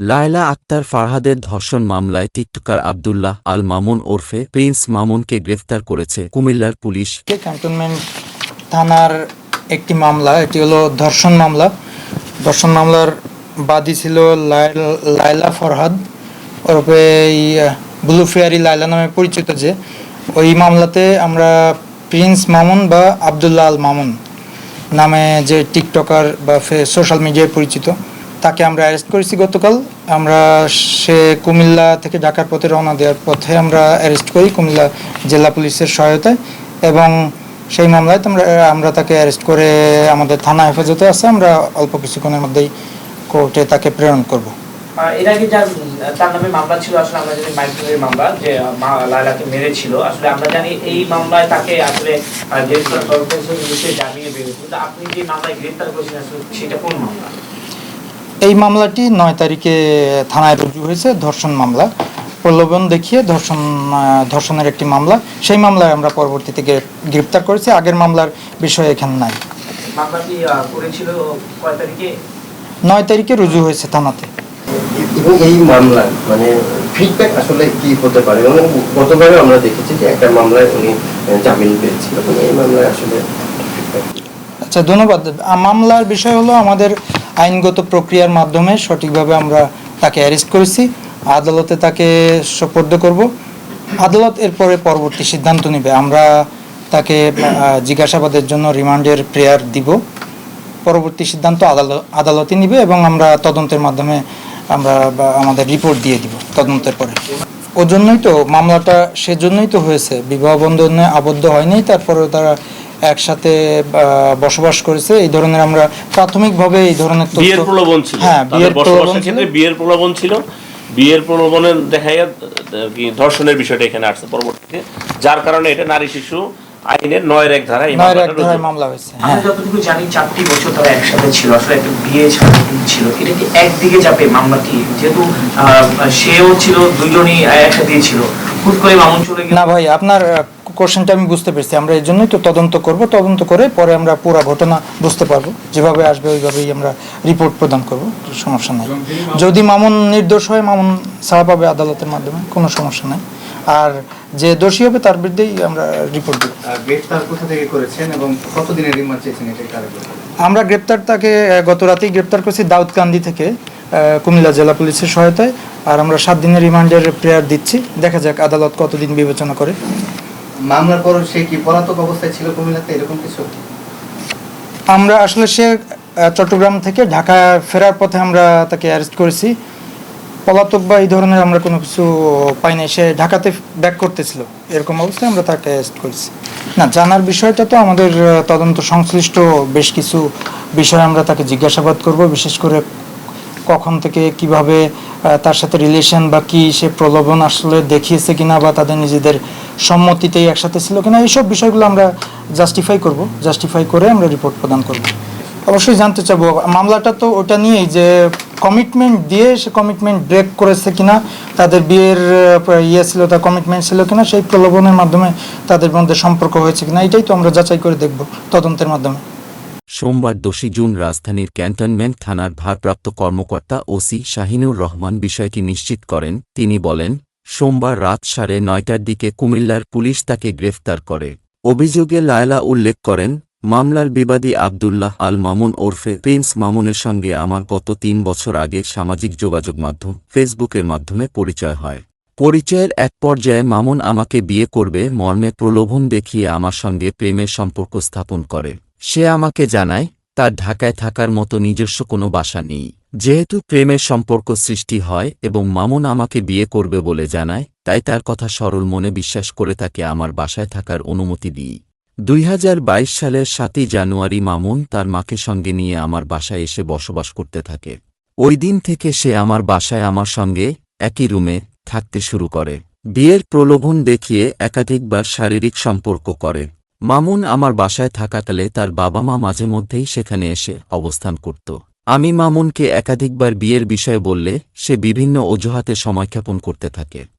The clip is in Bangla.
লায়লা আক্তার ফারহাদের ধর্ষণ মামলায় টিকটকার আবদুল্লাহ আল মামুন ওরফে প্রিন্স মামুনকে গ্রেফতার করেছে কুমিল্লার পুলিশ। ক্যান্টনমেন্ট থানার একটি মামলা, এটি হলো ধর্ষণ মামলা। ধর্ষণ মামলার বাদী ছিল লায়লা- ফরহাদ। ওরফে এই ব্লু ফেয়ারি লায়লা নামে পরিচিত যে, ওই মামলাতে আমরা প্রিন্স মামুন বা আবদুল্লাহ আল মামুন নামে যে টিকটকার বা সোশ্যাল মিডিয়ায় পরিচিত। তাকে আমরা অ্যারেস্ট করেছি গতকাল। আমরা সে কুমিল্লা থেকে ঢাকার পথে রওনা দেওয়ার পথে আমরা অ্যারেস্ট করি কুমিল্লা জেলা পুলিশের সহায়তায় এবং সেই মামলায় তোমরা, আমরা তাকে অ্যারেস্ট করে আমাদের থানা হেফাজতে আছে। আমরা অল্প কিছুক্ষণের মধ্যেই কোর্টে তাকে প্রেরণ করব। এর আগে তার নামে মামলা ছিল, আসলে আমরা জানি মামলা, যে লায়লাকে মেরেছিল। আসলে আমরা জানি এই মামলায় তাকে আসলে গ্রেফতার করা হয়েছে পুলিশে জামিনে বেরিয়েছে কিন্তু আপনি যে মামলায় গ্রেফতার করেছেন, আসলে সেটা কোন মামলা? এই মামলাটি নয় তারিখে থানায় রুজু হয়েছে ধর্ষণ মামলা। প্রলোভন দেখিয়ে ধর্ষণ ধর্ষণের একটি মামলা। সেই মামলায় আমরা পরবর্তীতে গ্রে- গ্রেপ্তার করেছি আগের মামলার বিষয় এখানে নাই। মামলাটি আহ, করেছিল কয় তারিখে? নয় তারিখে রুজু হয়েছে থানাতে। এবং এই মামলার মানে ফিডব্যাক আসলে কি হতে পারে? গতবারে আমরা দেখেছি যে একটা মামলায় উনি জামিন পেয়েছিল এই মামলায় আসলে আচ্ছা ধন্যবাদ। মামলার বিষয় হলো আমাদের আইনগত প্রক্রিয়ার মাধ্যমে সঠিকভাবে আমরা তাকে অ্যারেস্ট করেছি। আদালতে তাকে সোপর্দ করব। আদালত এরপরে পরবর্তী সিদ্ধান্ত নেবে। আমরা তাকে জিজ্ঞাসাবাদের জন্য রিমান্ডের প্রেয়ার দিব। পরবর্তী সিদ্ধান্ত আদালত আদালতে নিবে এবং আমরা তদন্তের মাধ্যমে আমরা আমাদের রিপোর্ট দিয়ে দিব তদন্তের পরে। ও জন্যই তো, মামলাটা সেজন্যই তো হয়েছে। বিবাহ বন্ধনে আবদ্ধ হয়নি তারপরে তারা একসাথে বসবাস করেছে। এই ধরনের আমরা প্রাথমিকভাবে এই ধরনের বিয়ের প্রলোভন ছিল। হ্যাঁ বিয়ের প্রলোভন ছিল। বিয়ের প্রলোভন ছিল। বিয়ের প্রলোভনের কি ধর্ষণের বিষয়টা এখানে আসছে পরবর্তীতে। যার কারণে এটা নারী শিশু আইনের নয়ের এক ধারায় মামলা হয়েছে আমরা হ্যাঁ। যতটুকু জানি চারটি বছর তারা একসাথে ছিল। আসলে একটা বিয়ে ছাড়া ছিল। এটা কি একদিকে যাবে? মামলাটি যেহেতু সেও ছিল দুজনই একসাথেই ছিল। হুট করে মামুন চলে গেল। না ভাই আপনার কোশ্চেনটা আমি বুঝতে পেরেছি। আমরা এই জন্যই তো তদন্ত করব। তদন্ত করে পরে আমরা পুরো ঘটনা বুঝতে পারব। যেভাবে আসবে ওইভাবেই আমরা রিপোর্ট প্রদান করব। সমস্যা নাই। যদি মামুন নির্দোষ হয় মামুন ছাড়া পাবে আদালতের মাধ্যমে। কোনো সমস্যা নাই। আর যে দোষী হবে তার বিরুদ্ধেই আমরা রিপোর্ট দেব। আর গ্রেফতার কোথা থেকে করেছেন এবং কতদিনের রিমান্ড চেয়েছেন এটাই কারণ? আমরা গ্রেপ্তার তাকে গত রাতেই গ্রেপ্তার করেছি দাউদকান্দি থেকে কুমিল্লা জেলা পুলিশের সহায়তায়। আর আমরা সাত দিনের রিমান্ডের প্রেয়ার দিচ্ছি। দেখা যাক আদালত কতদিন বিবেচনা করে। মামলার পর সে কি পলাতক অবস্থায় ছিল কুমিল্লাতে? এরকম কিছু? আমরা আসলে সে চট্টগ্রাম থেকে ঢাকা ফেরার পথে আমরা তাকে অ্যারেস্ট করেছি। পলাতক বা এই ধরনের আমরা কোনো কিছু পাই নাই। সে ঢাকাতে ব্যাক করতেছিল। এরকম অবস্থায় আমরা তাকে অ্যারেস্ট করেছি। না, জানার বিষয়টা তো আমাদের তদন্ত সংশ্লিষ্ট বেশ কিছু বিষয় আমরা তাকে জিজ্ঞাসাবাদ করব। বিশেষ করে কখন থেকে কীভাবে তার সাথে রিলেশন বা কি সে প্রলোভন আসলে দেখিয়েছে কিনা বা তাদের নিজেদের সম্মতিতেই একসাথে ছিল কিনা, এইসব বিষয়গুলো আমরা জাস্টিফাই করব জাস্টিফাই করে আমরা রিপোর্ট প্রদান করব। অবশ্যই জানতে চাবো মামলাটা তো ওটা নিয়েই যে কমিটমেন্ট দিয়ে সে কমিটমেন্ট ব্রেক করেছে কিনা, তাদের বিয়ের ইয়ে ছিল, তার কমিটমেন্ট ছিল কিনা, সেই প্রলোভনের মাধ্যমে তাদের মধ্যে সম্পর্ক হয়েছে কিনা, এটাই তো আমরা যাচাই করে দেখব তদন্তের মাধ্যমে। সোমবার দোষী জুন রাজধানীর ক্যান্টনমেন্ট থানার ভারপ্রাপ্ত কর্মকর্তা ওসি শাহিনুর রহমান বিষয়টি নিশ্চিত করেন। তিনি বলেন সোমবার রাত সাড়ে নয়টার দিকে কুমিল্লার পুলিশ তাকে গ্রেফতার করে। অভিযোগে লায়লা উল্লেখ করেন, মামলার বিবাদী আবদুল্লাহ আল মামুন ওরফে প্রিন্স মামুনের সঙ্গে আমার গত তিন বছর আগে সামাজিক যোগাযোগ মাধ্যম ফেসবুকের মাধ্যমে পরিচয় হয়। পরিচয়ের এক পর্যায়ে মামুন আমাকে বিয়ে করবে, মর্মে প্রলোভন দেখিয়ে আমার সঙ্গে প্রেমের সম্পর্ক স্থাপন করে। সে আমাকে জানায় তার ঢাকায় থাকার মতো নিজস্ব কোনো বাসা নেই। যেহেতু প্রেমের সম্পর্ক সৃষ্টি হয় এবং মামুন আমাকে বিয়ে করবে বলে জানায়, তাই তার কথা সরল মনে বিশ্বাস করে তাকে আমার বাসায় থাকার অনুমতি দিই। দুই হাজার বাইশ সালের সাতই জানুয়ারি মামুন তার মাকে সঙ্গে নিয়ে আমার বাসায় এসে বসবাস করতে থাকে। ওই দিন থেকে সে আমার বাসায় আমার সঙ্গে একই রুমে থাকতে শুরু করে। বিয়ের প্রলোভন দেখিয়ে একাধিকবার শারীরিক সম্পর্ক করে। মামুন আমার বাসায় থাকাকালে তার বাবা মা মাঝে মধ্যেই সেখানে এসে অবস্থান করত। আমি মামুনকে একাধিকবার বিয়ের বিষয়ে বললে সে বিভিন্ন অজুহাতে সময়ক্ষেপণ করতে থাকে।